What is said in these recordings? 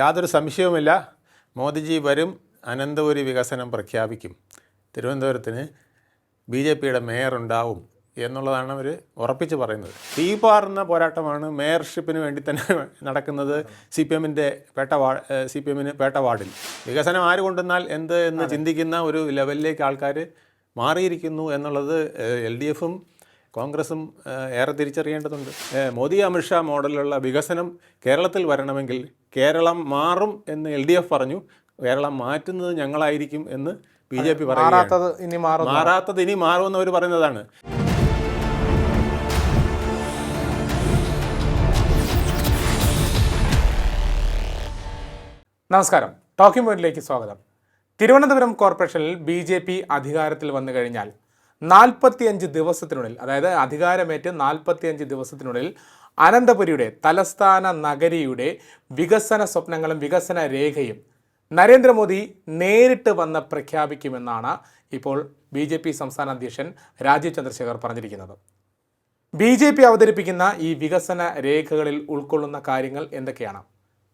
യാതൊരു സംശയവുമില്ല. മോദിജി വരും. അനന്തപുരി വികസനം പ്രഖ്യാപിക്കും. തിരുവനന്തപുരത്തിന് ബി ജെ പിയുടെ മേയർ ഉണ്ടാവും എന്നുള്ളതാണ് അവർ ഉറപ്പിച്ച് പറയുന്നത്. തീപാറുന്ന പോരാട്ടമാണ് മേയർഷിപ്പിന് വേണ്ടി തന്നെ നടക്കുന്നത് സി പി എമ്മിന്റെ പേട്ട വാ സി പി എമ്മിന് പേട്ട വാർഡിൽ. വികസനം ആര് കൊണ്ടുവന്നാൽ എന്ത് എന്ന് ചിന്തിക്കുന്ന ഒരു ലെവലിലേക്ക് ആൾക്കാർ മാറിയിരിക്കുന്നു എന്നുള്ളത് എൽ ഡി എഫും കോൺഗ്രസും ഏറെ തിരിച്ചറിയേണ്ടതുണ്ട്. മോദി അമിത്ഷാ മോഡലിലുള്ള വികസനം കേരളത്തിൽ വരണമെങ്കിൽ കേരളം മാറും എന്ന് എൽ ഡി എഫ് പറഞ്ഞു. കേരളം മാറ്റുന്നത് ഞങ്ങളായിരിക്കും എന്ന് ബി ജെ പി പറഞ്ഞു മാറാത്തത് ഇനി മാറും മാറാത്തത് ഇനി മാറുമെന്ന് അവർ പറയുന്നതാണ്. നമസ്കാരം. ടോക്കിംഗ് പോയിന്റിലേക്ക് സ്വാഗതം. തിരുവനന്തപുരം കോർപ്പറേഷനിൽ ബി ജെ പി അധികാരത്തിൽ വന്നു കഴിഞ്ഞാൽ നാൽപ്പത്തിയഞ്ച് ദിവസത്തിനുള്ളിൽ അതായത് അധികാരമേറ്റ് നാൽപ്പത്തിയഞ്ച് ദിവസത്തിനുള്ളിൽ അനന്തപുരിയുടെ തലസ്ഥാന നഗരിയുടെ വികസന സ്വപ്നങ്ങളും വികസന രേഖയും നരേന്ദ്രമോദി നേരിട്ട് വന്ന് പ്രഖ്യാപിക്കുമെന്നാണ് ഇപ്പോൾ ബി ജെ പി സംസ്ഥാന അധ്യക്ഷൻ രാജീവ് ചന്ദ്രശേഖർ പറഞ്ഞിരിക്കുന്നത്. ബി ജെ പി അവതരിപ്പിക്കുന്ന ഈ വികസന രേഖകളിൽ ഉൾക്കൊള്ളുന്ന കാര്യങ്ങൾ എന്തൊക്കെയാണ്?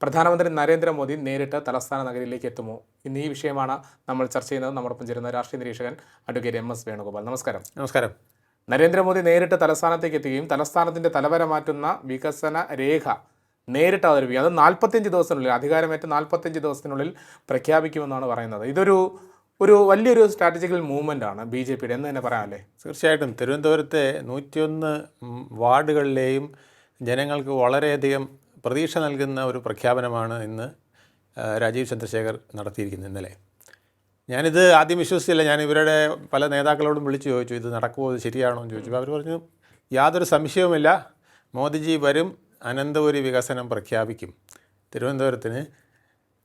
പ്രധാനമന്ത്രി നരേന്ദ്രമോദി നേരിട്ട് തലസ്ഥാന നഗരിയിലേക്ക് എത്തുമോ? ഇന്ന് ഈ വിഷയമാണ് നമ്മൾ ചർച്ച ചെയ്യുന്നത്. നമ്മോടൊപ്പം ചേരുന്ന രാഷ്ട്രീയ നിരീക്ഷകൻ അഡ്വക്കേറ്റ് എം എസ് വേണുഗോപാൽ. നമസ്കാരം. നമസ്കാരം. നരേന്ദ്രമോദി നേരിട്ട് തലസ്ഥാനത്തേക്ക് എത്തുകയും തലസ്ഥാനത്തിന്റെ തലവര മാറ്റുന്ന വികസന രേഖ നേരിട്ട് അവതരിപ്പിക്കും. അത് നാൽപ്പത്തിയഞ്ച് ദിവസത്തിനുള്ളിൽ അധികാരമേറ്റ നാൽപ്പത്തിയഞ്ച് ദിവസത്തിനുള്ളിൽ പ്രഖ്യാപിക്കുമെന്നാണ് പറയുന്നത്. ഇതൊരു ഒരു വലിയൊരു സ്ട്രാറ്റജിക്കൽ മൂവ്മെന്റ് ആണ് ബി ജെ പിയുടെ. എന്ന് തന്നെ പറയാമല്ലേ? തീർച്ചയായിട്ടും. തിരുവനന്തപുരത്തെ നൂറ്റിയൊന്ന് വാർഡുകളിലെയും ജനങ്ങൾക്ക് വളരെയധികം പ്രതീക്ഷ നൽകുന്ന ഒരു പ്രഖ്യാപനമാണ് ഇന്ന് രാജീവ് ചന്ദ്രശേഖർ നടത്തിയിരിക്കുന്നത് ഇന്നലെ. ഞാനിത് ആദ്യം വിശ്വസിച്ചില്ല. ഞാൻ ഇവരുടെ പല നേതാക്കളോടും വിളിച്ചു ചോദിച്ചു ഇത് നടക്കുമോ ഇത് ശരിയാണോ? എന്ന് ചോദിച്ചു. അവർ പറഞ്ഞു യാതൊരു സംശയവുമില്ല. മോദിജി വരും അനന്തപുരി വികസനം പ്രഖ്യാപിക്കും. തിരുവനന്തപുരത്തിന്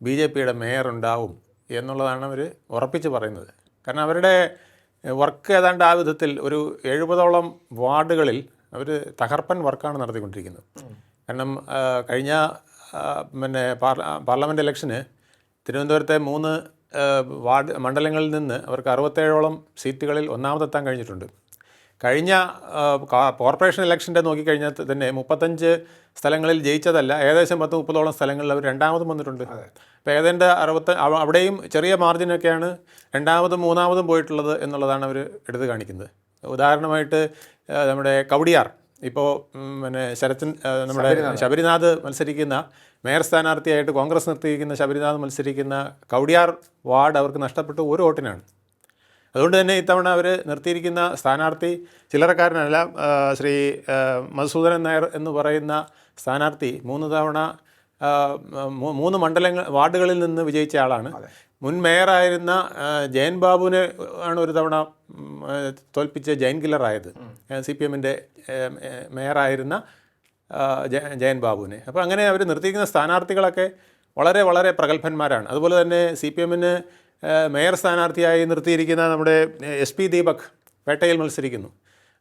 ബി ജെ പിയുടെ മേയർ ഉണ്ടാവും എന്നുള്ളതാണ് അവർ ഉറപ്പിച്ച് പറയുന്നത്. കാരണം അവരുടെ വർക്ക് ഏതാണ്ട് ആ വിധത്തിൽ ഒരു എഴുപതോളം വാർഡുകളിൽ അവർ തകർപ്പൻ വർക്കാണ് നടത്തിക്കൊണ്ടിരിക്കുന്നത്. കാരണം കഴിഞ്ഞ പിന്നെ പാർല പാർലമെന്റ് ഇലക്ഷന് തിരുവനന്തപുരത്തെ മൂന്ന് വാർഡ് മണ്ഡലങ്ങളിൽ നിന്ന് അവർക്ക് അറുപത്തേഴോളം സീറ്റുകളിൽ ഒന്നാമതെത്താൻ കഴിഞ്ഞിട്ടുണ്ട്. കഴിഞ്ഞ കോർപ്പറേഷൻ ഇലക്ഷന്റെ നോക്കിക്കഴിഞ്ഞാൽ തന്നെ മുപ്പത്തഞ്ച് സ്ഥലങ്ങളിൽ ജയിച്ചതല്ല ഏകദേശം പത്ത് മുപ്പതോളം സ്ഥലങ്ങളിൽ അവർ രണ്ടാമതും വന്നിട്ടുണ്ട്. അപ്പോൾ ഏതാണ്ട് അറുപത്ത അവിടെയും ചെറിയ മാർജിനൊക്കെയാണ് രണ്ടാമതും മൂന്നാമതും പോയിട്ടുള്ളത് എന്നുള്ളതാണ് അവർ എടുത്തു കാണിക്കുന്നത്. ഉദാഹരണമായിട്ട് നമ്മുടെ കവടിയാർ ഇപ്പോൾ പിന്നെ ശരത്തൻ നമ്മുടെ ശബരിനാഥ്. മത്സരിക്കുന്ന മേയർ സ്ഥാനാർത്ഥിയായിട്ട് കോൺഗ്രസ് നിർത്തിയിരിക്കുന്ന ശബരിനാഥ് മത്സരിക്കുന്ന കൗടിയാർ വാർഡ് അവർക്ക് നഷ്ടപ്പെട്ടു ഒരു വോട്ടിനാണ്. അതുകൊണ്ട് തന്നെ ഇത്തവണ അവർ നിർത്തിയിരിക്കുന്ന സ്ഥാനാർത്ഥി ചില്ലറക്കാരനല്ല ശ്രീ മധുസൂദനൻ നായർ എന്ന് പറയുന്ന സ്ഥാനാർത്ഥി മൂന്ന് തവണ മൂന്ന് മണ്ഡലങ്ങൾ വാർഡുകളിൽ നിന്ന് വിജയിച്ച ആളാണ്. മുൻ മേയറായിരുന്ന ജയൻ ബാബുവിനെ ആണ് ഒരു തവണ തോൽപ്പിച്ച ജയൻ കില്ലറായത്. സി പി എമ്മിന്റെ മേയറായിരുന്ന ജയൻ ബാബുവിനെ. അപ്പോൾ അങ്ങനെ അവർ നിർത്തിയിരിക്കുന്ന സ്ഥാനാർത്ഥികളൊക്കെ വളരെ വളരെ പ്രഗത്ഭന്മാരാണ്. അതുപോലെ തന്നെ സി പി എമ്മിന് മേയർ സ്ഥാനാർത്ഥിയായി നിർത്തിയിരിക്കുന്ന നമ്മുടെ എസ് പി ദീപക് പേട്ടയിൽ മത്സരിക്കുന്നു.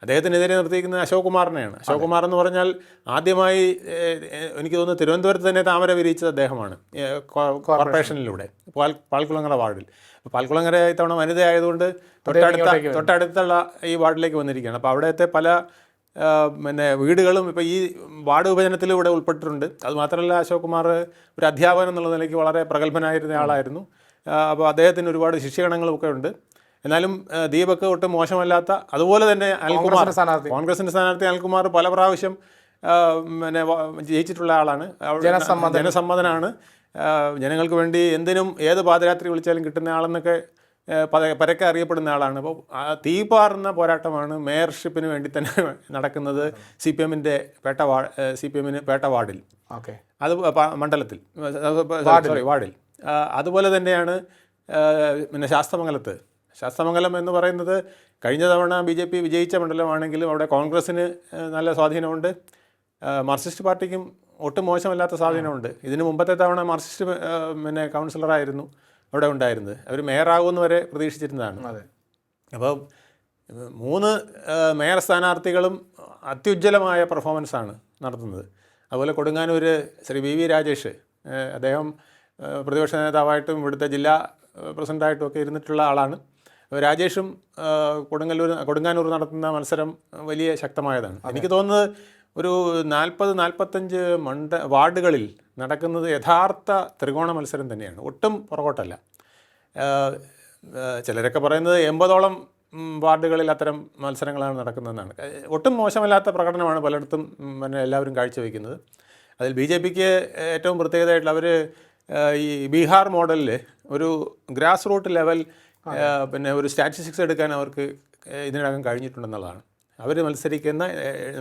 അദ്ദേഹത്തിനെതിരെ നിർത്തിയിരിക്കുന്നത് അശോക് കുമാറിനെയാണ് അശോക് കുമാർ എന്ന് പറഞ്ഞാൽ ആദ്യമായി എനിക്ക് തോന്നുന്നു തിരുവനന്തപുരത്ത് തന്നെ താമര വിരിയിച്ചത് അദ്ദേഹമാണ് കോർപ്പറേഷനിലൂടെ പാൽ പാൽക്കുളങ്ങര വാർഡിൽ. പാൽക്കുളങ്ങര ഇത്തവണ വനിതയായതുകൊണ്ട് തൊട്ടടുത്ത തൊട്ടടുത്തുള്ള ഈ വാർഡിലേക്ക് വന്നിരിക്കുകയാണ്. അപ്പോൾ അവിടുത്തെ പല പിന്നെ വീടുകളും ഇപ്പോൾ ഈ വാർഡ് വിഭജനത്തിൽ ഇവിടെ ഉൾപ്പെട്ടിട്ടുണ്ട്. അതുമാത്രമല്ല അശോക് കുമാർ ഒരു അധ്യാപകൻ എന്നുള്ള നിലയ്ക്ക് വളരെ പ്രഗത്ഭനായിരുന്ന ആളായിരുന്നു. അപ്പോൾ അദ്ദേഹത്തിന് ഒരുപാട് ശിക്ഷകണങ്ങളും ഒക്കെ ഉണ്ട്. എന്നാലും ദീപക് ഒട്ടും മോശമല്ലാത്ത അതുപോലെ തന്നെ അനിൽകുമാർ. കോൺഗ്രസിന്റെ സ്ഥാനാർത്ഥി. കോൺഗ്രസിന്റെ സ്ഥാനാർത്ഥി അനിൽകുമാർ പല പ്രാവശ്യം പിന്നെ ജയിച്ചിട്ടുള്ള ആളാണ്. ജനസമ്മതനാണ്. ജനങ്ങൾക്ക് വേണ്ടി എന്തിനും ഏത് പാദരാത്രി വിളിച്ചാലും കിട്ടുന്ന ആളെന്നൊക്കെ പരക്കെ അറിയപ്പെടുന്ന ആളാണ്. അപ്പോൾ തീപാറുന്ന പോരാട്ടമാണ് മേയർഷിപ്പിന് വേണ്ടി തന്നെ നടക്കുന്നത് സി പി എമ്മിന്റെ പേട്ട വാ സി പി എമ്മിന് പേട്ട വാർഡിൽ. ഓക്കെ. അത് മണ്ഡലത്തിൽ. സോറി വാർഡിൽ. അതുപോലെ തന്നെയാണ് പിന്നെ ശാസ്തമംഗലത്ത്. ശാസ്തമംഗലം എന്ന് പറയുന്നത് കഴിഞ്ഞ തവണ ബി ജെ പി വിജയിച്ച മണ്ഡലമാണെങ്കിലും അവിടെ കോൺഗ്രസ്സിന് നല്ല സ്വാധീനമുണ്ട്. മാർക്സിസ്റ്റ് പാർട്ടിക്കും ഒട്ടും മോശമല്ലാത്ത സ്വാധീനമുണ്ട്. ഇതിന് മുമ്പത്തെ തവണ മാർക്സിസ്റ്റ് പിന്നെ കൗൺസിലറായിരുന്നു അവിടെ ഉണ്ടായിരുന്നത്. അവർ മേയറാകുമെന്ന് വരെ പ്രതീക്ഷിച്ചിരുന്നതാണ്. അതെ. അപ്പോൾ മൂന്ന് മേയർ സ്ഥാനാർത്ഥികളും അത്യുജ്വലമായ പെർഫോമൻസാണ് നടത്തുന്നത്. അതുപോലെ കൊടുങ്ങാനൂർ ശ്രീ വി വി രാജേഷ് അദ്ദേഹം പ്രതിപക്ഷ നേതാവായിട്ടും ഇവിടുത്തെ ജില്ലാ പ്രസിഡന്റായിട്ടും ഒക്കെ ഇരുന്നിട്ടുള്ള ആളാണ്. രാജേഷും കൊടുങ്ങല്ലൂർ കൊടുങ്ങാനൂർ നടത്തുന്ന മത്സരം വലിയ ശക്തമായതാണ്. എനിക്ക് തോന്നുന്നത് ഒരു നാൽപ്പത് നാൽപ്പത്തഞ്ച് മണ്ഡ വാർഡുകളിൽ നടക്കുന്നത് യഥാർത്ഥ ത്രികോണ മത്സരം തന്നെയാണ്. ഒട്ടും പുറകോട്ടല്ല. ചിലരൊക്കെ പറയുന്നത് എൺപതോളം വാർഡുകളിൽ അത്തരം മത്സരങ്ങളാണ് നടക്കുന്നതെന്നാണ്. ഒട്ടും മോശമല്ലാത്ത പ്രകടനമാണ് പലയിടത്തും പിന്നെ എല്ലാവരും കാഴ്ചവെക്കുന്നത്. അതിൽ ബി ജെ പിക്ക് ഏറ്റവും പ്രത്യേകതയായിട്ടുള്ള അവർ ഈ ബീഹാർ മോഡലിൽ ഒരു ഗ്രാസ് റൂട്ട് ലെവൽ പിന്നെ ഒരു സ്റ്റാറ്റിസ്റ്റിക്സ് എടുക്കാൻ അവർക്ക് ഇതിനകം കഴിഞ്ഞിട്ടുണ്ടെന്നുള്ളതാണ്. അവർ മത്സരിക്കുന്ന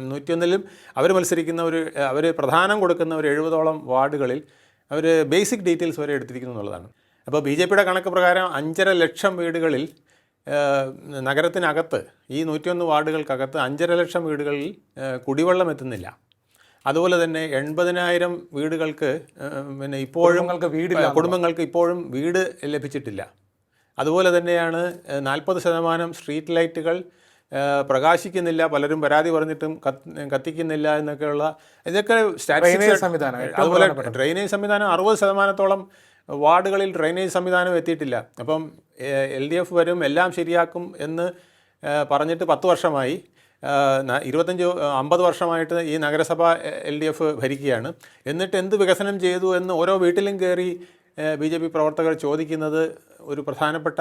നൂറ്റിയൊന്നിലും അവർ മത്സരിക്കുന്ന ഒരു അവർ പ്രധാനം കൊടുക്കുന്ന ഒരു എഴുപതോളം വാർഡുകളിൽ അവർ ബേസിക് ഡീറ്റെയിൽസ് വരെ എടുത്തിരിക്കുന്നു എന്നുള്ളതാണ്. അപ്പോൾ ബി ജെ പിയുടെ കണക്ക് പ്രകാരം അഞ്ചര ലക്ഷം വീടുകളിൽ നഗരത്തിനകത്ത് ഈ നൂറ്റിയൊന്ന് വാർഡുകൾക്കകത്ത് അഞ്ചര ലക്ഷം വീടുകളിൽ കുടിവെള്ളം എത്തുന്നില്ല. അതുപോലെ തന്നെ എൺപതിനായിരം വീടുകൾക്ക് പിന്നെ ഇപ്പോഴും വീടില്ല കുടുംബങ്ങൾക്ക് ഇപ്പോഴും വീട് ലഭിച്ചിട്ടില്ല. അതുപോലെ തന്നെയാണ് നാൽപ്പത് ശതമാനം സ്ട്രീറ്റ് ലൈറ്റുകൾ പ്രകാശിക്കുന്നില്ല പലരും പരാതി പറഞ്ഞിട്ടും കത്ത് കത്തിക്കുന്നില്ല എന്നൊക്കെയുള്ള ഇതൊക്കെ ഡ്രെയിനേജ് സംവിധാനം അതുപോലെ. ഡ്രെയിനേജ് സംവിധാനം അറുപത് ശതമാനത്തോളം വാർഡുകളിൽ ഡ്രെയിനേജ് സംവിധാനം എത്തിയിട്ടില്ല. അപ്പം എൽ ഡി എഫ് വരും എല്ലാം ശരിയാക്കും എന്ന് പറഞ്ഞിട്ട് പത്ത് വർഷമായി. ഇരുപത്തഞ്ച് അമ്പത് വർഷമായിട്ട് ഈ നഗരസഭ എൽ ഡി എഫ് ഭരിക്കുകയാണ്. എന്നിട്ട് എന്ത് വികസനം ചെയ്തു എന്ന് ഓരോ വീട്ടിലും കയറി ബി ജെ പി പ്രവർത്തകർ ചോദിക്കുന്നത് ഒരു പ്രധാനപ്പെട്ട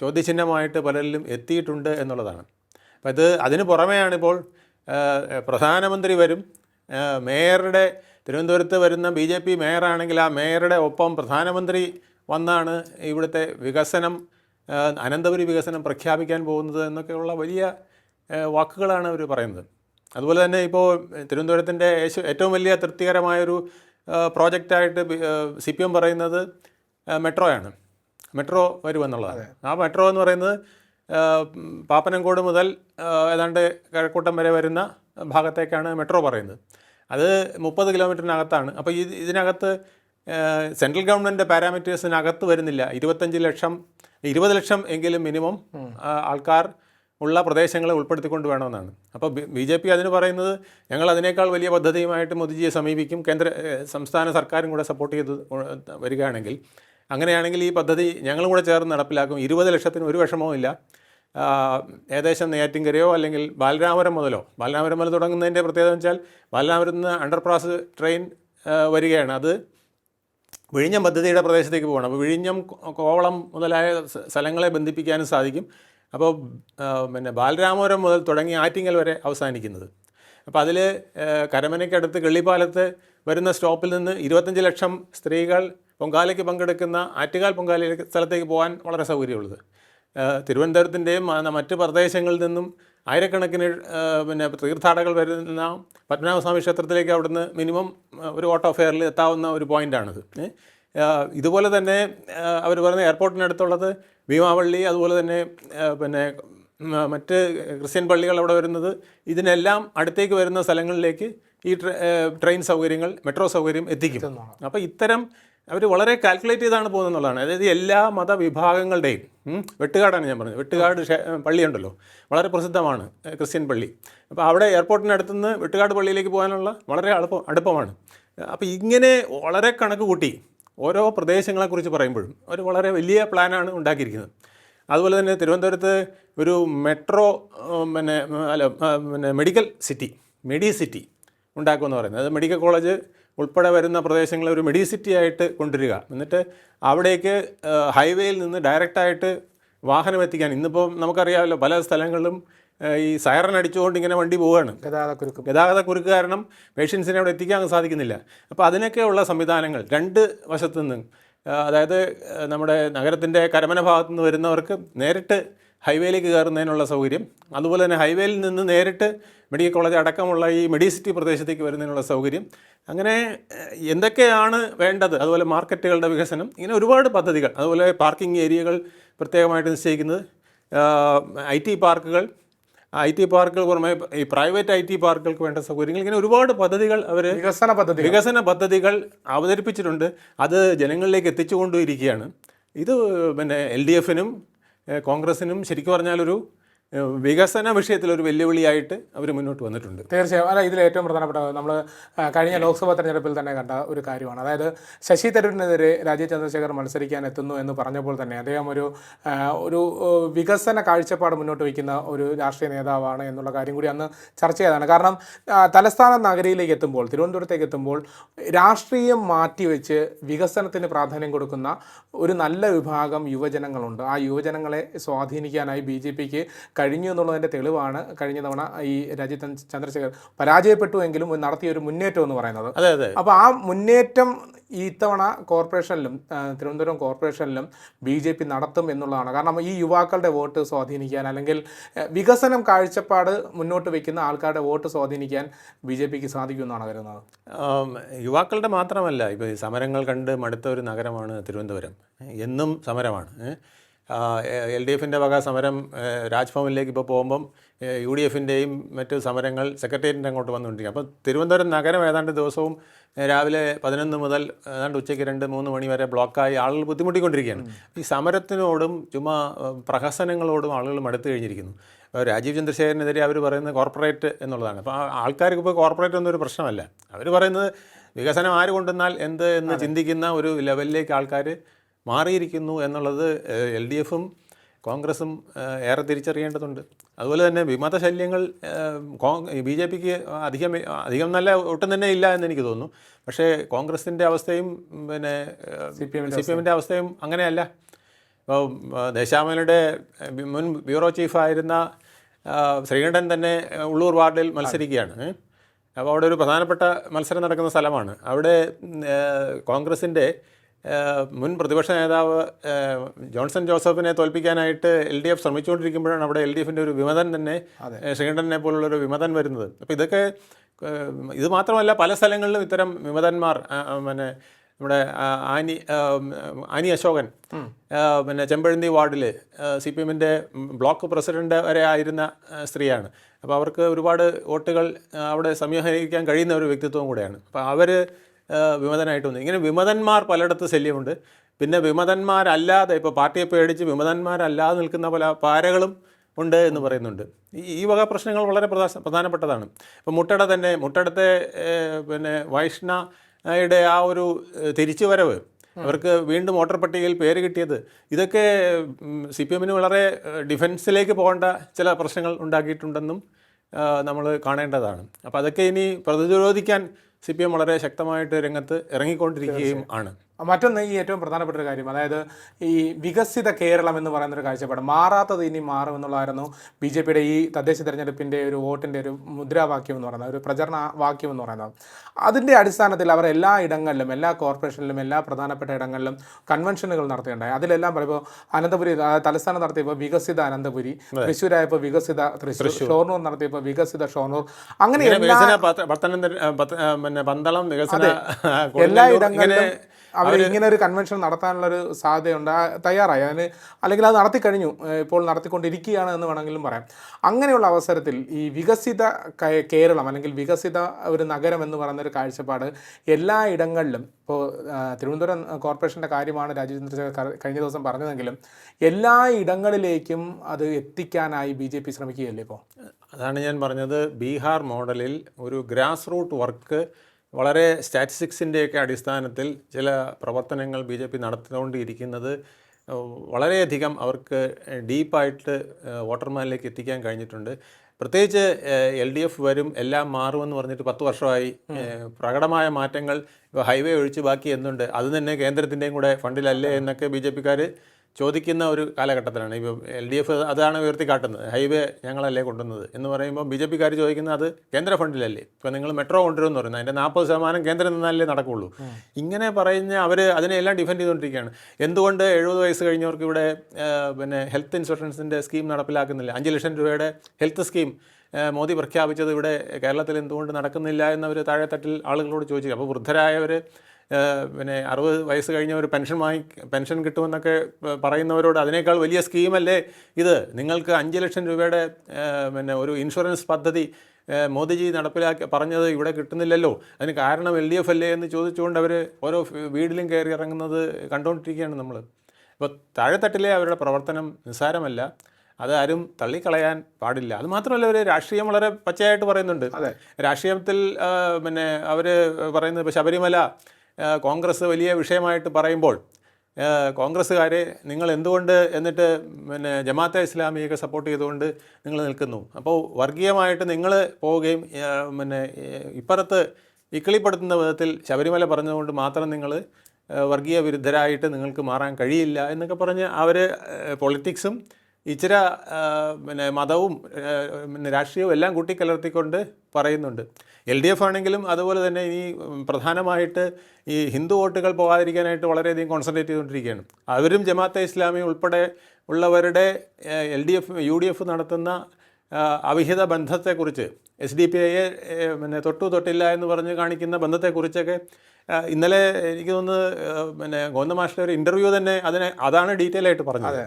ചോദ്യചിഹ്നമായിട്ട് പലരിലും എത്തിയിട്ടുണ്ട് എന്നുള്ളതാണ്. അപ്പം ഇത് അതിന് പുറമെയാണിപ്പോൾ പ്രധാനമന്ത്രി വരും. മേയറുടെ തിരുവനന്തപുരത്ത് വരുന്ന ബി ജെ പി മേയറാണെങ്കിൽ ആ മേയറുടെ ഒപ്പം പ്രധാനമന്ത്രി വന്നാണ് ഇവിടുത്തെ വികസനം അനന്തപുരി വികസനം പ്രഖ്യാപിക്കാൻ പോകുന്നത് എന്നൊക്കെയുള്ള വലിയ വാക്കുകളാണ് അവർ പറയുന്നത്. അതുപോലെ തന്നെ ഇപ്പോൾ തിരുവനന്തപുരത്തിന്റെ ഏറ്റവും വലിയ തൃപ്തികരമായൊരു പ്രോജക്റ്റായിട്ട് സി പി എം പറയുന്നത് മെട്രോയാണ്. മെട്രോ വരുമെന്നുള്ളതാണ്. ആ മെട്രോ എന്ന് പറയുന്നത് പാപ്പനങ്കോട് പാപ്പനംകോട് മുതൽ ഏതാണ്ട് കഴക്കൂട്ടം വരെ വരുന്ന ഭാഗത്തേക്കാണ് മെട്രോ പറയുന്നത്. അത് മുപ്പത് കിലോമീറ്ററിനകത്താണ്. അപ്പോൾ ഇത് ഇതിനകത്ത് സെൻട്രൽ ഗവൺമെന്റ് പാരാമീറ്റേഴ്സിനകത്ത് വരുന്നില്ല. ഇരുപത്തഞ്ച് ലക്ഷം ഇരുപത് ലക്ഷം എങ്കിലും മിനിമം ആൾക്കാർ ഉള്ള പ്രദേശങ്ങളെ ഉൾപ്പെടുത്തിക്കൊണ്ട് വേണമെന്നാണ്. അപ്പോൾ ബി ജെ പി അതിന് പറയുന്നത് ഞങ്ങൾ അതിനേക്കാൾ വലിയ പദ്ധതിയുമായിട്ട് മോദിജിയെ സമീപിക്കും കേന്ദ്ര സംസ്ഥാന സർക്കാരും കൂടെ സപ്പോർട്ട് ചെയ്ത് വരികയാണെങ്കിൽ അങ്ങനെയാണെങ്കിൽ ഈ പദ്ധതി ഞങ്ങളും കൂടെ ചേർന്ന് നടപ്പിലാക്കും. ഇരുപത് ലക്ഷത്തിന് ഒരു വിഷമവും ഇല്ല. ഏകദേശം നെയ്യാറ്റിൻകരയോ അല്ലെങ്കിൽ ബാലരാമപുരം മുതലോ ബാലരാമപുരം മുതൽ തുടങ്ങുന്നതിന്റെ പ്രത്യേകത വെച്ചാൽ ബാലരാമപുരത്ത് നിന്ന് അണ്ടർപാസ് ട്രെയിൻ വരികയാണ്. അത് വിഴിഞ്ഞം പദ്ധതിയുടെ പ്രദേശത്തേക്ക് പോകണം അപ്പോൾ വിഴിഞ്ഞം കോവളം മുതലായ സ്ഥലങ്ങളെ ബന്ധിപ്പിക്കാനും സാധിക്കും. അപ്പോൾ പിന്നെ ബാലരാമപുരം മുതൽ തുടങ്ങി ആറ്റിങ്ങൽ വരെ അവസാനിക്കുന്നത്. അപ്പോൾ അതിൽ കരമനയ്ക്കടുത്ത് കിള്ളിപ്പാലത്ത് വരുന്ന സ്റ്റോപ്പിൽ നിന്ന് ഇരുപത്തഞ്ച് ലക്ഷം സ്ത്രീകൾ പൊങ്കാലയ്ക്ക് പങ്കെടുക്കുന്ന ആറ്റുകാൽ പൊങ്കാല സ്ഥലത്തേക്ക് പോകാൻ വളരെ സൗകര്യമുള്ളത്. തിരുവനന്തപുരത്തിന്റെയും മറ്റ് പ്രദേശങ്ങളിൽ നിന്നും ആയിരക്കണക്കിന് പിന്നെ തീർത്ഥാടകൾ വരുന്ന പത്മനാഭസ്വാമി ക്ഷേത്രത്തിലേക്ക് അവിടുന്ന് മിനിമം ഒരു ഓട്ടോ ഫെയറിൽ എത്താവുന്ന ഒരു പോയിന്റാണിത്. ഇതുപോലെ തന്നെ അവർ പറയുന്ന എയർപോർട്ടിനടുത്തുള്ളത് ഭീമാവള്ളി അതുപോലെ തന്നെ പിന്നെ മറ്റ് ക്രിസ്ത്യൻ പള്ളികൾ അവിടെ വരുന്നത്. ഇതിനെല്ലാം അടുത്തേക്ക് വരുന്ന സ്ഥലങ്ങളിലേക്ക് ഈ ട്രെയിൻ സൗകര്യങ്ങൾ മെട്രോ സൗകര്യം എത്തിക്കും. അപ്പോൾ ഇത്തരം അവർ വളരെ കാൽക്കുലേറ്റ് ചെയ്താണ് പോകുന്നത് എന്നുള്ളതാണ്. അതായത് എല്ലാ മതവിഭാഗങ്ങളുടെയും വെട്ടുകാടാണ് ഞാൻ പറഞ്ഞത്. വെട്ടുകാട് പള്ളിയുണ്ടല്ലോ വളരെ പ്രസിദ്ധമാണ് ക്രിസ്ത്യൻ പള്ളി. അപ്പോൾ അവിടെ എയർപോർട്ടിനടുത്ത് നിന്ന് വെട്ടുകാട് പള്ളിയിലേക്ക് പോകാനുള്ള വളരെ അടുപ്പം അടുപ്പമാണ്. അപ്പോൾ ഇങ്ങനെ വളരെ കണക്ക് കൂട്ടി ഓരോ പ്രദേശങ്ങളെക്കുറിച്ച് പറയുമ്പോഴും ഒരു വളരെ വലിയ പ്ലാനാണ് ഉണ്ടാക്കിയിരിക്കുന്നത്. അതുപോലെ തന്നെ തിരുവനന്തപുരത്ത് ഒരു മെട്രോ പിന്നെ അല്ല പിന്നെ മെഡിക്കൽ സിറ്റി മെഡി സിറ്റി ഉണ്ടാക്കുമെന്ന് പറയുന്നത്. അത് മെഡിക്കൽ കോളേജ് ഉൾപ്പെടെ വരുന്ന പ്രദേശങ്ങളെ ഒരു മെഡി സിറ്റി ആയിട്ട് കൊണ്ടുവരിക. എന്നിട്ട് അവിടേക്ക് ഹൈവേയിൽ നിന്ന് ഡയറക്റ്റായിട്ട് വാഹനം എത്തിക്കാൻ ഇന്നിപ്പോൾ നമുക്കറിയാമല്ലോ പല സ്ഥലങ്ങളിലും ഈ സൈറൻ അടിച്ചുകൊണ്ട് ഇങ്ങനെ വണ്ടി പോവുകയാണ്. ഗതാഗതക്കുരുക്ക്. ഗതാഗത കുരുക്ക് കാരണം പേഷ്യൻസിനെ അവിടെ എത്തിക്കാൻ സാധിക്കുന്നില്ല. അപ്പോൾ അതിനൊക്കെയുള്ള സംവിധാനങ്ങൾ രണ്ട് വശത്തു നിന്നും അതായത് നമ്മുടെ നഗരത്തിന്റെ കരമന ഭാഗത്തു നിന്ന് വരുന്നവർക്ക് നേരിട്ട് ഹൈവേയിലേക്ക് കയറുന്നതിനുള്ള സൗകര്യം അതുപോലെ തന്നെ ഹൈവേയിൽ നിന്ന് നേരിട്ട് മെഡിക്കൽ കോളേജ് അടക്കമുള്ള ഈ മെഡിസിറ്റി പ്രദേശത്തേക്ക് വരുന്നതിനുള്ള സൗകര്യം. അങ്ങനെ എന്തൊക്കെയാണ് വേണ്ടത്? അതുപോലെ മാർക്കറ്റുകളുടെ വികസനം ഇങ്ങനെ ഒരുപാട് പദ്ധതികൾ അതുപോലെ പാർക്കിംഗ് ഏരിയകൾ പ്രത്യേകമായിട്ട് നിശ്ചയിക്കുന്നത് ഐ ടി പാർക്കുകൾ ഐ ടി പാർക്കുകൾ പുറമെ ഈ പ്രൈവറ്റ് ഐ ടി പാർക്കുകൾക്ക് വേണ്ട സൗകര്യങ്ങൾ. ഇങ്ങനെ ഒരുപാട് പദ്ധതികൾ അവർ വികസന പദ്ധതി വികസന പദ്ധതികൾ അവതരിപ്പിച്ചിട്ടുണ്ട്. അത് ജനങ്ങളിലേക്ക് എത്തിച്ചുകൊണ്ടിരിക്കുകയാണ് ഇത് പിന്നെ എൽ ഡി എഫിനും കോൺഗ്രസിനും ശരിക്കും പറഞ്ഞാലൊരു വികസന വിഷയത്തിൽ ഒരു വെല്ലുവിളിയായിട്ട് അവർ മുന്നോട്ട് വന്നിട്ടുണ്ട്. തീർച്ചയായും. അല്ല ഇതിൽ ഏറ്റവും പ്രധാനപ്പെട്ട നമ്മൾ കഴിഞ്ഞ ലോക്സഭാ തെരഞ്ഞെടുപ്പിൽ തന്നെ കണ്ട ഒരു കാര്യമാണ്. അതായത് ശശി തരൂരിനെതിരെ രാജീവ് ചന്ദ്രശേഖർ മത്സരിക്കാൻ എത്തുന്നു എന്ന് പറഞ്ഞപ്പോൾ തന്നെ അദ്ദേഹം ഒരു ഒരു വികസന കാഴ്ചപ്പാട് മുന്നോട്ട് വയ്ക്കുന്ന ഒരു രാഷ്ട്രീയ നേതാവാണ് എന്നുള്ള കാര്യം കൂടി അന്ന് ചർച്ച ചെയ്തതാണ്. കാരണം തലസ്ഥാന നഗരിയിലേക്ക് എത്തുമ്പോൾ തിരുവനന്തപുരത്തേക്ക് എത്തുമ്പോൾ രാഷ്ട്രീയം മാറ്റിവെച്ച് വികസനത്തിന് പ്രാധാന്യം കൊടുക്കുന്ന ഒരു നല്ല വിഭാഗം യുവജനങ്ങളുണ്ട്. ആ യുവജനങ്ങളെ സ്വാധീനിക്കാനായി ബി ജെ പിക്ക് കഴിഞ്ഞു എന്നുള്ളതിന്റെ തെളിവാണ് കഴിഞ്ഞ തവണ ഈ രാജ്യത്ത് ചന്ദ്രശേഖർ പരാജയപ്പെട്ടു എങ്കിലും നടത്തിയ ഒരു മുന്നേറ്റം എന്ന് പറയുന്നത്. അതെ അതെ. അപ്പോൾ ആ മുന്നേറ്റം ഈ ഇത്തവണ കോർപ്പറേഷനിലും തിരുവനന്തപുരം കോർപ്പറേഷനിലും ബി ജെ പി നടത്തും എന്നുള്ളതാണ്. കാരണം ഈ യുവാക്കളുടെ വോട്ട് സ്വാധീനിക്കാൻ അല്ലെങ്കിൽ വികസനം കാഴ്ചപ്പാട് മുന്നോട്ട് വയ്ക്കുന്ന ആൾക്കാരുടെ വോട്ട് സ്വാധീനിക്കാൻ ബി ജെ പിക്ക് സാധിക്കുമെന്നാണ് കരുതുന്നത്. യുവാക്കളുടെ മാത്രമല്ല ഇപ്പോൾ ഈ സമരങ്ങൾ കണ്ട് മടുത്ത ഒരു നഗരമാണ് തിരുവനന്തപുരം. എന്നും സമരമാണ് എൽ ഡി എഫിന്റെ വക സമരം രാജ്ഭവനിലേക്ക് ഇപ്പോൾ പോകുമ്പം യു ഡി എഫിന്റെയും മറ്റ് സമരങ്ങൾ സെക്രട്ടേറിയറ്റിന്റെ അങ്ങോട്ട് വന്നുകൊണ്ടിരിക്കും. അപ്പോൾ തിരുവനന്തപുരം നഗരം ഏതാണ്ട് ദിവസവും രാവിലെ പതിനൊന്ന് മുതൽ ഏതാണ്ട് ഉച്ചയ്ക്ക് രണ്ട് മൂന്ന് മണി വരെ ബ്ലോക്കായി ആളുകൾ ബുദ്ധിമുട്ടിക്കൊണ്ടിരിക്കുകയാണ്. ഈ സമരത്തിനോടും ചുമ്മാ പ്രഹസനങ്ങളോടും ആളുകൾ മടുത്തു കഴിഞ്ഞിരിക്കുന്നു. രാജീവ് ചന്ദ്രശേഖരനെതിരെ അവർ പറയുന്നത് കോർപ്പറേറ്റ് എന്നുള്ളതാണ്. അപ്പോൾ ആ ആൾക്കാർക്ക് ഇപ്പോൾ കോർപ്പറേറ്റ് ഒന്നും ഒരു പ്രശ്നമല്ല. അവർ പറയുന്നത് വികസനം ആര് കൊണ്ടുവന്നാൽ എന്ത് എന്ന് ചിന്തിക്കുന്ന ഒരു ലെവലിലേക്ക് ആൾക്കാർ മാറിയിരിക്കുന്നു എന്നുള്ളത് എൽ ഡി എഫും കോൺഗ്രസും ഏറെ തിരിച്ചറിയേണ്ടതുണ്ട്. അതുപോലെ തന്നെ വിമത ശല്യങ്ങൾ ബി ജെ പിക്ക് അധികം അധികം നല്ല ഒട്ടും തന്നെ ഇല്ല എന്ന് എനിക്ക് തോന്നുന്നു. പക്ഷേ കോൺഗ്രസിന്റെ അവസ്ഥയും പിന്നെ C P M C P എമ്മിന്റെ അവസ്ഥയും അങ്ങനെയല്ല. ഇപ്പോൾ ദേശാമലയുടെ മുൻ ബ്യൂറോ ചീഫായിരുന്ന ശ്രീകണ്ഠൻ തന്നെ ഉള്ളൂർ വാർഡിൽ മത്സരിക്കുകയാണ്. അപ്പോൾ അവിടെ ഒരു പ്രധാനപ്പെട്ട മത്സരം നടക്കുന്ന സ്ഥലമാണ്. അവിടെ കോൺഗ്രസിന്റെ മുൻ പ്രതിപക്ഷ നേതാവ് ജോൺസൺ ജോസഫിനെ തോൽപ്പിക്കാനായിട്ട് എൽ ഡി എഫ് ശ്രമിച്ചുകൊണ്ടിരിക്കുമ്പോഴാണ് അവിടെ എൽ ഡി എഫിന്റെ ഒരു വിമതൻ തന്നെ ശ്രീകണ്ഠനെ പോലുള്ളൊരു വിമതൻ വരുന്നത്. അപ്പോൾ ഇതൊക്കെ ഇത് മാത്രമല്ല പല സ്ഥലങ്ങളിലും ഇത്തരം വിമതന്മാർ പിന്നെ നമ്മുടെ ആനി ആനി അശോകൻ പിന്നെ ചെമ്പഴന്തി വാർഡിൽ സി പി എമ്മിന്റെ ബ്ലോക്ക് പ്രസിഡന്റ് വരെ ആയിരുന്ന സ്ത്രീയാണ്. അപ്പോൾ അവർക്ക് ഒരുപാട് വോട്ടുകൾ അവിടെ സംയോജിക്കാൻ കഴിയുന്ന ഒരു വ്യക്തിത്വം കൂടെയാണ്. അപ്പോൾ അവർ വിമതനായിട്ട് വന്നു ഇങ്ങനെ വിമതന്മാർ പലയിടത്ത് ശല്യമുണ്ട്. പിന്നെ വിമതന്മാരല്ലാതെ ഇപ്പോൾ പാർട്ടിയെ പേടിച്ച് വിമതന്മാരല്ലാതെ നിൽക്കുന്ന പല പാരകളും ഉണ്ട് എന്ന് പറയുന്നുണ്ട്. ഈ വക പ്രശ്നങ്ങൾ വളരെ പ്രധാ- പ്രധാനപ്പെട്ടതാണ്. ഇപ്പോൾ മുട്ടട തന്നെ മുട്ടടത്തെ പിന്നെ വൈഷ്ണയുടെ ആ ഒരു തിരിച്ചുവരവ് അവർക്ക് വീണ്ടും വോട്ടർ പട്ടികയിൽ പേര് കിട്ടിയത് ഇതൊക്കെ സി പി എമ്മിന് വളരെ ഡിഫൻസിലേക്ക് പോകേണ്ട ചില പ്രശ്നങ്ങൾ ഉണ്ടാക്കിയിട്ടുണ്ടെന്നും നമ്മൾ കാണേണ്ടതാണ്. അപ്പോൾ അതൊക്കെ ഇനി പ്രതിരോധിക്കാൻ സി പി എം വളരെ ശക്തമായിട്ട് രംഗത്ത് ഇറങ്ങിക്കൊണ്ടിരിക്കുകയും ആണ്. മറ്റൊന്ന് ഈ ഏറ്റവും പ്രധാനപ്പെട്ട ഒരു കാര്യം അതായത് ഈ വികസിത കേരളം എന്ന് പറയുന്ന ഒരു കാഴ്ചപ്പാട് മാറാത്തത് ഇനി മാറും എന്നുള്ളതായിരുന്നു ബി ജെ പിയുടെ ഈ തദ്ദേശ തെരഞ്ഞെടുപ്പിന്റെ ഒരു വോട്ടിന്റെ ഒരു മുദ്രാവാക്യം എന്ന് പറയുന്നത് ഒരു പ്രചരണ വാക്യം എന്ന് പറയുന്നത്. അതിന്റെ അടിസ്ഥാനത്തിൽ അവർ എല്ലാ ഇടങ്ങളിലും എല്ലാ കോർപ്പറേഷനിലും എല്ലാ പ്രധാനപ്പെട്ട ഇടങ്ങളിലും കൺവെൻഷനുകൾ നടത്തുകയുണ്ടായി. അതിലെല്ലാം പറയുമ്പോൾ അനന്തപുരി തലസ്ഥാനം നടത്തിയപ്പോൾ വികസിത അനന്തപുരി തൃശ്ശൂരായപ്പോൾ വികസിത തൃശ്ശൂർ ഷോർണൂർ നടത്തിയപ്പോൾ വികസിത ഷോർണൂർ. അങ്ങനെ എല്ലാ പന്തളം വികസന എല്ലാ ഇടങ്ങളിലും അവർ ഇങ്ങനെ ഒരു കൺവെൻഷൻ നടത്താനുള്ള ഒരു സാധ്യതയുണ്ട് തയ്യാറായി. അതിന് അല്ലെങ്കിൽ അത് നടത്തി കഴിഞ്ഞു. ഇപ്പോൾ നടത്തിക്കൊണ്ടിരിക്കുകയാണ് എന്ന് വേണമെങ്കിലും പറയാം. അങ്ങനെയുള്ള അവസരത്തിൽ ഈ വികസിത കേരളം അല്ലെങ്കിൽ വികസിത ഒരു നഗരം എന്ന് പറയുന്ന ഒരു കാഴ്ചപ്പാട് എല്ലാ ഇടങ്ങളിലും ഇപ്പോൾ തിരുവനന്തപുരം കോർപ്പറേഷന്റെ കാര്യമാണ് രാജീവ് ചന്ദ്രശേഖർ കഴിഞ്ഞ ദിവസം പറഞ്ഞതെങ്കിലും എല്ലാ ഇടങ്ങളിലേക്കും അത് എത്തിക്കാനായി ബി ജെ പി ശ്രമിക്കുകയല്ലേ ഇപ്പോൾ? അതാണ് ഞാൻ പറഞ്ഞത്. ബീഹാർ മോഡലിൽ ഒരു ഗ്രാസ് റൂട്ട് വർക്ക് വളരെ സ്റ്റാറ്റിസ്റ്റിക്സിന്റെയൊക്കെ അടിസ്ഥാനത്തിൽ ചില പ്രവർത്തനങ്ങൾ ബി ജെ പി നടത്തിക്കൊണ്ടിരിക്കുന്നത് വളരെയധികം അവർക്ക് ഡീപ്പായിട്ട് വോട്ടർമാരിലേക്ക് എത്തിക്കാൻ കഴിഞ്ഞിട്ടുണ്ട്. പ്രത്യേകിച്ച് എൽ ഡി എഫ് വരും എല്ലാം മാറുമെന്ന് പറഞ്ഞിട്ട് പത്ത് വർഷമായി പ്രകടമായ മാറ്റങ്ങൾ ഹൈവേ ഒഴിച്ച് ബാക്കി എന്നുണ്ട് അത് തന്നെ കേന്ദ്രത്തിന്റെയും കൂടെ ഫണ്ടിലല്ലേ എന്നൊക്കെ ബി ജെ പിക്കാർ ചോദിക്കുന്ന ഒരു കാലഘട്ടത്തിലാണ്. ഇപ്പോൾ എൽ ഡി എഫ് അതാണ് ഉയർത്തിക്കാട്ടുന്നത്. ഹൈവേ ഞങ്ങളല്ലേ കൊണ്ടുവന്നത് എന്ന് പറയുമ്പോൾ ബി ജെ പിക്കാർ ചോദിക്കുന്നത് അത് കേന്ദ്ര ഫണ്ടിലല്ലേ? ഇപ്പോൾ നിങ്ങൾ മെട്രോ കൊണ്ടുവരുമെന്ന് പറയുന്നത് അതിന്റെ നാൽപ്പത് ശതമാനം കേന്ദ്രം നിന്നാലേ നടക്കുള്ളൂ. ഇങ്ങനെ പറയുന്ന അവർ അതിനെല്ലാം ഡിഫെൻഡ് ചെയ്തുകൊണ്ടിരിക്കുകയാണ്. എന്തുകൊണ്ട് എഴുപത് വയസ്സ് കഴിഞ്ഞവർക്ക് ഇവിടെ പിന്നെ ഹെൽത്ത് ഇൻഷുറൻസിന്റെ സ്കീം നടപ്പിലാക്കുന്നില്ല? അഞ്ച് ലക്ഷം രൂപയുടെ ഹെൽത്ത് സ്കീം മോദി പ്രഖ്യാപിച്ചത് ഇവിടെ കേരളത്തിൽ എന്തുകൊണ്ട് നടക്കുന്നില്ല എന്നവർ താഴെത്തട്ടിൽ ആളുകളോട് ചോദിച്ചു. അപ്പോൾ വൃദ്ധരായവർ പിന്നെ അറുപത് വയസ്സ് കഴിഞ്ഞ ഒരു പെൻഷൻ വാങ്ങി പെൻഷൻ കിട്ടുമെന്നൊക്കെ പറയുന്നവരോട് അതിനേക്കാൾ വലിയ സ്കീമല്ലേ ഇത്? നിങ്ങൾക്ക് അഞ്ച് ലക്ഷം രൂപയുടെ പിന്നെ ഒരു ഇൻഷുറൻസ് പദ്ധതി മോദിജി നടപ്പിലാക്കി പറഞ്ഞത് ഇവിടെ കിട്ടുന്നില്ലല്ലോ. അതിന് കാരണം എൽ ഡി എഫ് അല്ലേ എന്ന് ചോദിച്ചുകൊണ്ട് അവർ ഓരോ വീടിലും കയറി ഇറങ്ങുന്നത് കണ്ടുകൊണ്ടിരിക്കുകയാണ് നമ്മൾ ഇപ്പോൾ താഴെത്തട്ടിലെ അവരുടെ പ്രവർത്തനം നിസ്സാരമല്ല. അത് ആരും തള്ളിക്കളയാൻ പാടില്ല. അത് മാത്രമല്ല അവർ രാഷ്ട്രീയം വളരെ പച്ചയായിട്ട് പറയുന്നുണ്ട്. രാഷ്ട്രീയത്തിൽ പിന്നെ അവർ പറയുന്നത് ഇപ്പോൾ ശബരിമല കോൺഗ്രസ് വലിയ വിഷയമായിട്ട് പറയുമ്പോൾ കോൺഗ്രസ്സുകാരെ നിങ്ങൾ എന്തുകൊണ്ട് എന്നിട്ട് പിന്നെ ജമാഅത്തെ ഇസ്ലാമിയൊക്കെ സപ്പോർട്ട് ചെയ്തുകൊണ്ട് നിങ്ങൾ നിൽക്കുന്നു? അപ്പോൾ വർഗീയമായിട്ട് നിങ്ങൾ പോവുകയും പിന്നെ ഇപ്പുറത്ത് ഇക്കിളിപ്പെടുത്തുന്ന വിധത്തിൽ ശബരിമല പറഞ്ഞതുകൊണ്ട് മാത്രം നിങ്ങൾ വർഗീയ വിരുദ്ധരായിട്ട് നിങ്ങൾക്ക് മാറാൻ കഴിയില്ല എന്നൊക്കെ പറഞ്ഞ് അവർ പൊളിറ്റിക്സും ഇച്ചിര പിന്നെ മതവും രാഷ്ട്രീയവും എല്ലാം കൂട്ടിക്കലർത്തിക്കൊണ്ട് പറയുന്നുണ്ട്. എൽ ഡി എഫ് ആണെങ്കിലും അതുപോലെ തന്നെ ഈ പ്രധാനമായിട്ട് ഈ ഹിന്ദു വോട്ടുകൾ പോകാതിരിക്കാനായിട്ട് വളരെയധികം കോൺസെൻട്രേറ്റ് ചെയ്തുകൊണ്ടിരിക്കുകയാണ്. അവരും ജമാഅത്തെ ഇസ്ലാമി ഉൾപ്പെടെ ഉള്ളവരുടെ L D F U D F നടത്തുന്ന അവിഹിത ബന്ധത്തെക്കുറിച്ച് എസ് ഡി പി ഐയെ പിന്നെ തൊട്ടു തൊട്ടില്ല എന്ന് പറഞ്ഞ് കാണിക്കുന്ന ബന്ധത്തെക്കുറിച്ചൊക്കെ ഇന്നലെ എനിക്ക് തോന്നുന്നു പിന്നെ ഗോവിന്ദ മാഷിന്റെ ഒരു ഇന്റർവ്യൂ തന്നെ അതിനെ അതാണ് ഡീറ്റെയിൽ ആയിട്ട് പറഞ്ഞത്.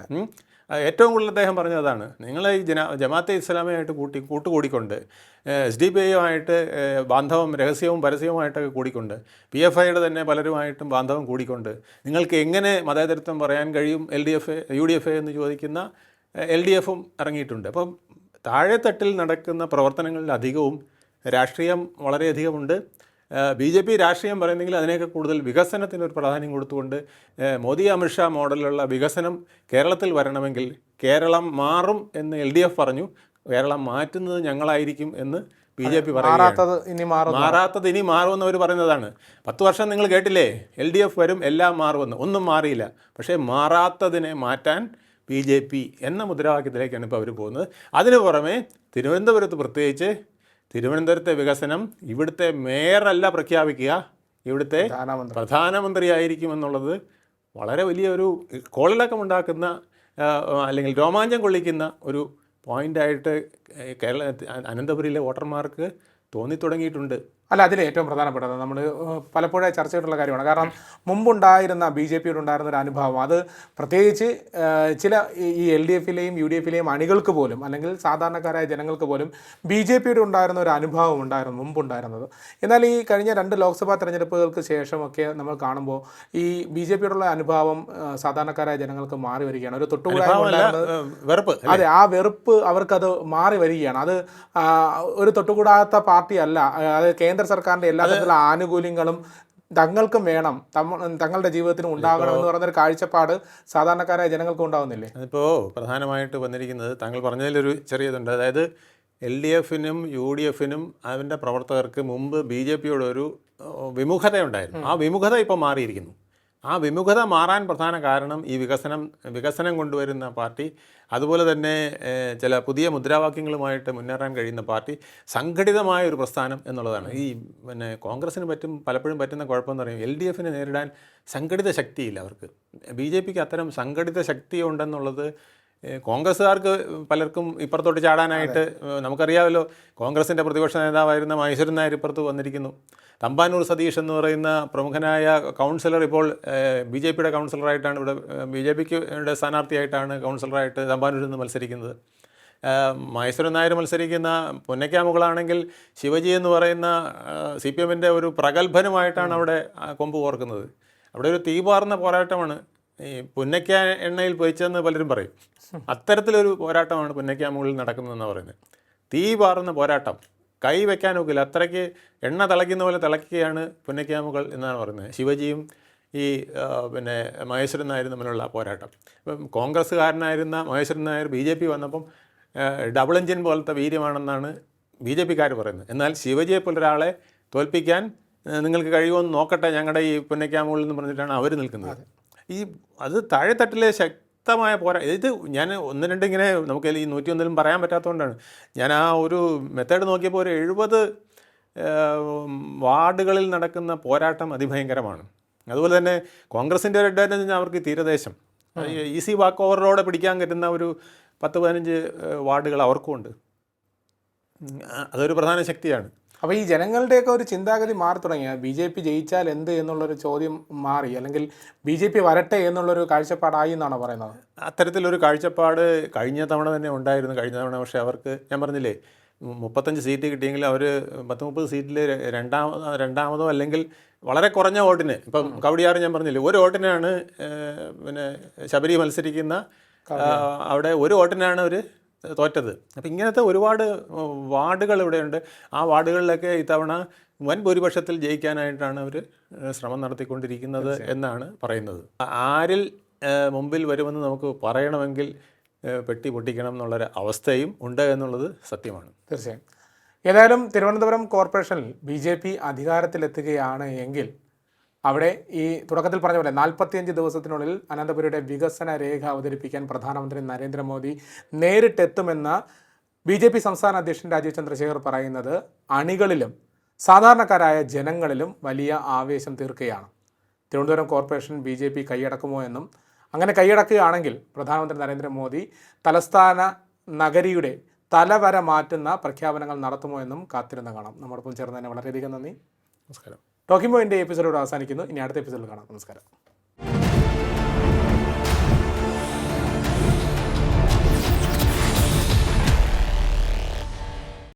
ഏറ്റവും കൂടുതൽ അദ്ദേഹം പറഞ്ഞതാണ് നിങ്ങൾ ഈ ജന ജമാഅത്തെ ഇസ്ലാമിയായിട്ട് കൂട്ടി കൂട്ടുകൂടിക്കൊണ്ട് എസ് ഡി പി ഐയുമായിട്ട് ബാന്ധവം രഹസ്യവും പരസ്യവുമായിട്ടൊക്കെ കൂടിക്കൊണ്ട് പി എഫ് ഐയുടെ തന്നെ പലരുമായിട്ടും ബാന്ധവം കൂടിക്കൊണ്ട് നിങ്ങൾക്ക് എങ്ങനെ മതേതരത്വം പറയാൻ കഴിയും L D F U D F എന്ന് ചോദിക്കുന്ന എൽ ഡി എഫും ഇറങ്ങിയിട്ടുണ്ട്. അപ്പം താഴെത്തട്ടിൽ നടക്കുന്ന പ്രവർത്തനങ്ങളിൽ അധികവും രാഷ്ട്രീയം വളരെയധികമുണ്ട്. ബി ജെ പി രാഷ്ട്രീയം പറയുന്നെങ്കിൽ അതിനേക്കാൾ കൂടുതൽ വികസനത്തിന് ഒരു പ്രാധാന്യം കൊടുത്തുകൊണ്ട് മോദി അമിത്ഷാ മോഡലുള്ള വികസനം കേരളത്തിൽ വരണമെങ്കിൽ കേരളം മാറും എന്ന് എൽ ഡി എഫ് പറഞ്ഞു. കേരളം മാറ്റുന്നത് ഞങ്ങളായിരിക്കും എന്ന് ബി ജെ പി മാറാത്തത് ഇനി മാറും മാറാത്തത് ഇനി മാറുമെന്ന് അവർ പറയുന്നതാണ്. പത്ത് വർഷം നിങ്ങൾ കേട്ടില്ലേ? എൽ ഡി എഫ് വരും എല്ലാം മാറുമെന്ന്. ഒന്നും മാറിയില്ല. പക്ഷേ മാറാത്തതിനെ മാറ്റാൻ ബി ജെ പി എന്ന മുദ്രാവാക്യത്തിലേക്കാണ് ഇപ്പോൾ അവർ പോകുന്നത്. അതിനു പുറമെ തിരുവനന്തപുരത്ത് പ്രത്യേകിച്ച് തിരുവനന്തപുരത്തെ വികസനം ഇവിടുത്തെ മേയറല്ല പ്രഖ്യാപിക്കുക. ഇവിടുത്തെ പ്രധാനമന്ത്രി. പ്രധാനമന്ത്രിയായിരിക്കും എന്നുള്ളത് വളരെ വലിയൊരു കോളിളക്കമുണ്ടാക്കുന്ന അല്ലെങ്കിൽ രോമാഞ്ചം കൊള്ളിക്കുന്ന ഒരു പോയിന്റായിട്ട് കേരള അനന്തപുരിയിലെ വോട്ടർമാർക്ക് തോന്നി തുടങ്ങിയിട്ടുണ്ട് അല്ല അതിൽ ഏറ്റവും പ്രധാനപ്പെട്ടത് നമ്മൾ പലപ്പോഴായി ചർച്ച ചെയ്തിട്ടുള്ള കാര്യമാണ്. കാരണം മുമ്പുണ്ടായിരുന്ന ബി ജെ പിയുടെ ഉണ്ടായിരുന്ന ഒരു അനുഭവം അത് പ്രത്യേകിച്ച് ചില ഈ- എൽ ഡി എഫിലെയും യു ഡി എഫിലെയും അണികൾക്ക് പോലും അല്ലെങ്കിൽ സാധാരണക്കാരായ ജനങ്ങൾക്ക് പോലും ബി ജെ പിയുടെ ഉണ്ടായിരുന്ന ഒരു അനുഭവം ഉണ്ടായിരുന്നു മുമ്പുണ്ടായിരുന്നത്. എന്നാൽ ഈ കഴിഞ്ഞ രണ്ട് ലോക്സഭാ തെരഞ്ഞെടുപ്പുകൾക്ക് ശേഷമൊക്കെ നമ്മൾ കാണുമ്പോൾ ഈ ബി ജെ പിയോടുള്ള അനുഭവം സാധാരണക്കാരായ ജനങ്ങൾക്ക് മാറി വരികയാണ്. ഒരു തൊട്ടുകൂടായ്മ വെറുപ്പ് അതെ ആ വെറുപ്പ് അവർക്കത് മാറി വരികയാണ്. അത് ഒരു തൊട്ടുകൂടാത്ത പാർട്ടിയല്ല അത് കേന്ദ്ര സർക്കാരിന്റെ എല്ലാ തരത്തിലുള്ള ആനുകൂല്യങ്ങളും തങ്ങൾക്കും വേണം. തമ്മ തങ്ങളുടെ ജീവിതത്തിന് ഉണ്ടാകണം എന്ന് പറഞ്ഞൊരു കാഴ്ചപ്പാട് സാധാരണക്കാരായ ജനങ്ങൾക്ക് ഉണ്ടാകുന്നില്ലേ അതിപ്പോൾ പ്രധാനമായിട്ട് വന്നിരിക്കുന്നത് താങ്കൾ പറഞ്ഞതിലൊരു ചെറിയതുണ്ട്. അതായത് എൽ ഡി എഫിനും യു ഡി എഫിനും അതിന്റെ പ്രവർത്തകർക്ക് മുമ്പ് ബി ജെ പിയോടൊരു ഒരു വിമുഖതയുണ്ടായിരുന്നു. ആ വിമുഖത ഇപ്പോൾ മാറിയിരിക്കുന്നു. ആ വിമുഖത മാറാൻ പ്രധാന കാരണം ഈ വികസനം വികസനം കൊണ്ടുവരുന്ന പാർട്ടി അതുപോലെ തന്നെ ചില പുതിയ മുദ്രാവാക്യങ്ങളുമായിട്ട് മുന്നേറാൻ കഴിയുന്ന പാർട്ടി സംഘടിതമായ ഒരു പ്രസ്ഥാനം എന്നുള്ളതാണ്. ഈ പിന്നെ കോൺഗ്രസ്സിന് പറ്റും പലപ്പോഴും പറ്റുന്ന കുഴപ്പമെന്ന് പറയും എൽ ഡി എഫിനെ നേരിടാൻ സംഘടിത ശക്തിയില്ല അവർക്ക്. ബി ജെ പിക്ക് അത്തരം സംഘടിത ശക്തി ഉണ്ടെന്നുള്ളത് കോൺഗ്രസ്സുകാർക്ക് പലർക്കും ഇപ്പുറത്തോട്ട് ചാടാനായിട്ട് നമുക്കറിയാമല്ലോ കോൺഗ്രസിന്റെ പ്രതിപക്ഷ നേതാവായിരുന്ന മഹേശ്വരൻ നായർ ഇപ്പുറത്ത് വന്നിരിക്കുന്നു. തമ്പാനൂർ സതീഷ് എന്ന് പറയുന്ന പ്രമുഖനായ കൗൺസിലർ ഇപ്പോൾ ബി ജെ പിയുടെ കൗൺസിലറായിട്ടാണ് ഇവിടെ ബി ജെ പിക്ക് സ്ഥാനാർത്ഥിയായിട്ടാണ് കൗൺസിലറായിട്ട് തമ്പാനൂരിൽ നിന്ന് മത്സരിക്കുന്നത്. മൈസൂരൻ നായർ മത്സരിക്കുന്ന പുന്നക്കാമുകളാണെങ്കിൽ ശിവജി എന്ന് പറയുന്ന സി പി എമ്മിന്റെ ഒരു പ്രഗത്ഭനുമായിട്ടാണ് അവിടെ കൊമ്പ് കോർക്കുന്നത്. അവിടെ ഒരു തീപാർന്ന പോരാട്ടമാണ് ഈ പുന്നയ്ക്ക എണ്ണയിൽ പൊയിച്ചെന്ന് പലരും പറയും. അത്തരത്തിലൊരു പോരാട്ടമാണ് പുന്നയ്ക്കാമുകളിൽ നടക്കുന്നതെന്ന് പറയുന്നത്. തീ പാറുന്ന പോരാട്ടം കൈ വെക്കാൻ ഒക്കില്ല അത്രയ്ക്ക് എണ്ണ തിളയ്ക്കുന്ന പോലെ തിളയ്ക്കുകയാണ് പുന്നയ്ക്കാമുകൾ എന്നാണ് പറയുന്നത്. ശിവജിയും ഈ പിന്നെ മഹേശ്വരൻ നായരും തമ്മിലുള്ള പോരാട്ടം. ഇപ്പം കോൺഗ്രസ്സുകാരനായിരുന്ന Maheswaran Nair B J P വന്നപ്പം ഡബിൾ എഞ്ചിൻ പോലത്തെ വീര്യമാണെന്നാണ് ബി ജെ പിക്കാർ പറയുന്നത്. എന്നാൽ ശിവജിയെ പോലൊരാളെ തോൽപ്പിക്കാൻ നിങ്ങൾക്ക് കഴിയുമോ എന്ന് നോക്കട്ടെ ഞങ്ങളുടെ ഈ പുന്നയ്ക്കാമുകളിൽ എന്ന് പറഞ്ഞിട്ടാണ് അവർ നിൽക്കുന്നത്. ഈ അത് താഴെത്തട്ടിലെ ശക്തമായ പോരാ ഇത് ഞാൻ ഒന്ന് രണ്ട് ഇങ്ങനെ നമുക്ക് ഈ നൂറ്റി ഒന്നിലും പറയാൻ പറ്റാത്തതുകൊണ്ടാണ്. ഞാൻ ആ ഒരു മെത്തേഡ് നോക്കിയപ്പോൾ ഒരു എഴുപത് വാർഡുകളിൽ നടക്കുന്ന പോരാട്ടം അതിഭയങ്കരമാണ്. അതുപോലെ തന്നെ കോൺഗ്രസിന്റെ ഒരു അഡ്വാന്റേജ് അവർക്ക് തീരദേശം. ഈസി വാക്ക് ഓവറിലൂടെ പിടിക്കാൻ പറ്റുന്ന ഒരു പത്ത് പതിനഞ്ച് വാർഡുകൾ അവർക്കും ഉണ്ട്. ഉം, ആ- അതൊരു പ്രധാന ശക്തിയാണ്. അപ്പോൾ ഈ ജനങ്ങളുടെയൊക്കെ ഒരു ചിന്താഗതി മാറി തുടങ്ങിയ ബി ജെ പി ജയിച്ചാൽ എന്ത് എന്നുള്ളൊരു ചോദ്യം മാറി. അല്ലെങ്കിൽ ബി ജെ പി വരട്ടെ എന്നുള്ളൊരു കാഴ്ചപ്പാടായി എന്നാണ് പറയുന്നത്? അത്തരത്തിലൊരു കാഴ്ചപ്പാട് കഴിഞ്ഞ തവണ തന്നെ ഉണ്ടായിരുന്നു. കഴിഞ്ഞ തവണ പക്ഷേ അവർക്ക് ഞാൻ പറഞ്ഞില്ലേ മുപ്പത്തഞ്ച് സീറ്റ് കിട്ടിയെങ്കിൽ അവർ പത്ത് മുപ്പത് സീറ്റിൽ രണ്ടാമതോ രണ്ടാമതോ അല്ലെങ്കിൽ വളരെ കുറഞ്ഞ വോട്ടിന്. ഇപ്പം കവടിയാറ് ഞാൻ പറഞ്ഞില്ലേ ഒരു വോട്ടിനാണ് പിന്നെ ശബരി മത്സരിക്കുന്ന അവിടെ ഒരു വോട്ടിനാണ് അവർ തോറ്റത്. അപ്പം ഇങ്ങനത്തെ ഒരുപാട് വാർഡുകൾ ഇവിടെയുണ്ട്. ആ വാർഡുകളിലൊക്കെ ഇത്തവണ വൻ ഭൂരിപക്ഷത്തിൽ ജയിക്കാനായിട്ടാണ് അവർ ശ്രമം നടത്തിക്കൊണ്ടിരിക്കുന്നത് എന്നാണ് പറയുന്നത്. ആരിൽ മുമ്പിൽ വരുമെന്ന് നമുക്ക് പറയണമെങ്കിൽ പെട്ടി പൊട്ടിക്കണം എന്നുള്ളൊരു അവസ്ഥയും ഉണ്ട് എന്നുള്ളത് സത്യമാണ്. തീർച്ചയായും. ഏതായാലും തിരുവനന്തപുരം കോർപ്പറേഷനിൽ ബി ജെ പി അധികാരത്തിലെത്തുകയാണ് എങ്കിൽ അവിടെ ഈ തുടക്കത്തിൽ പറഞ്ഞ പോലെ നാൽപ്പത്തിയഞ്ച് ദിവസത്തിനുള്ളിൽ അനന്തപുരിയുടെ വികസന രേഖ അവതരിപ്പിക്കാൻ പ്രധാനമന്ത്രി നരേന്ദ്രമോദി നേരിട്ടെത്തുമെന്ന് ബി ജെ പി സംസ്ഥാന അധ്യക്ഷൻ രാജീവ് ചന്ദ്രശേഖർ പറയുന്നത് അണികളിലും സാധാരണക്കാരായ ജനങ്ങളിലും വലിയ ആവേശം തീർക്കുകയാണ്. Thiruvananthapuram corporation B J P കൈയടക്കുമോ എന്നും അങ്ങനെ കൈയടക്കുകയാണെങ്കിൽ പ്രധാനമന്ത്രി നരേന്ദ്രമോദി തലസ്ഥാന നഗരിയുടെ തലവര മാറ്റുന്ന പ്രഖ്യാപനങ്ങൾ നടത്തുമോ എന്നും കാത്തിരുന്ന് കാണാം. നമ്മോടൊപ്പം ചേർന്നതിന് വളരെയധികം നന്ദി. നമസ്കാരം. ടോക്കിംഗ് പോയിന്റെ എപ്പിസോഡ് അവസാനിക്കുന്നു. ഇനി അടുത്ത എപ്പിസോഡിൽ കാണാം. നമസ്കാരം.